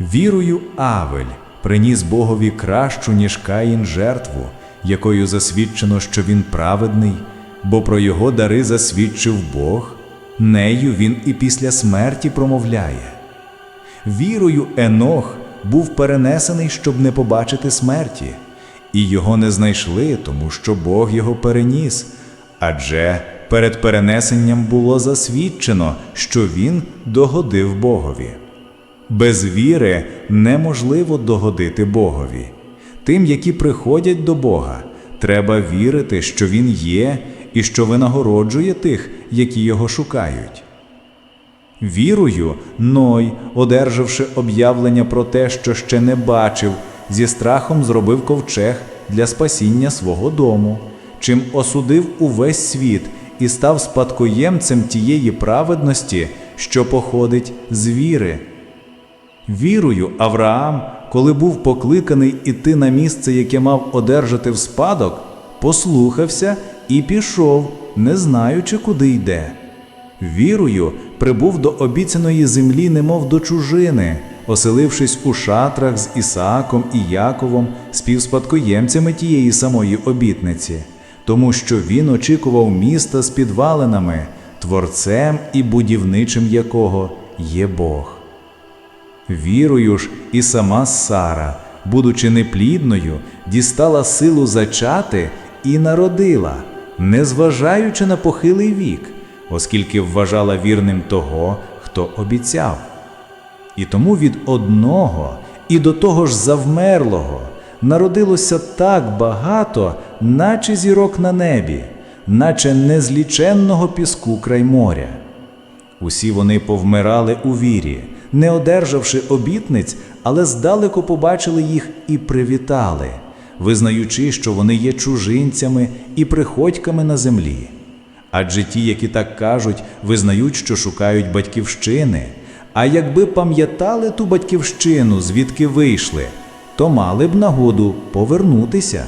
Вірою Авель приніс Богові кращу, ніж Каїн жертву, якою засвідчено, що він праведний, бо про його дари засвідчив Бог, нею він і після смерті промовляє. Вірою Енох був перенесений, щоб не побачити смерті, і його не знайшли, тому що Бог його переніс. Адже перед перенесенням було засвідчено, що він догодив Богові. Без віри неможливо догодити Богові. Тим, які приходять до Бога, треба вірити, що Він є і що винагороджує тих, які його шукають. Вірою Ной, одержавши об'явлення про те, що ще не бачив, зі страхом зробив ковчег для спасіння свого дому, чим осудив увесь світ і став спадкоємцем тієї праведності, що походить з віри. Вірою Авраам, коли був покликаний іти на місце, яке мав одержати в спадок, послухався і пішов, не знаючи, куди йде. Вірою прибув до обіцяної землі, немов до чужини, оселившись у шатрах з Ісааком і Яковом, співспадкоємцями тієї самої обітниці, тому що він очікував міста з підвалинами, творцем і будівничим якого є Бог. Вірою ж і сама Сара, будучи неплідною, дістала силу зачати і народила, незважаючи на похилий вік, оскільки вважала вірним того, хто обіцяв. І тому від одного і до того ж завмерлого народилося так багато, наче зірок на небі, наче незліченного піску край моря. Усі вони повмирали у вірі, не одержавши обітниць, але здалеку побачили їх і привітали, визнаючи, що вони є чужинцями і приходьками на землі. Адже ті, які так кажуть, визнають, що шукають батьківщини, а якби пам'ятали ту батьківщину, звідки вийшли, то мали б нагоду повернутися.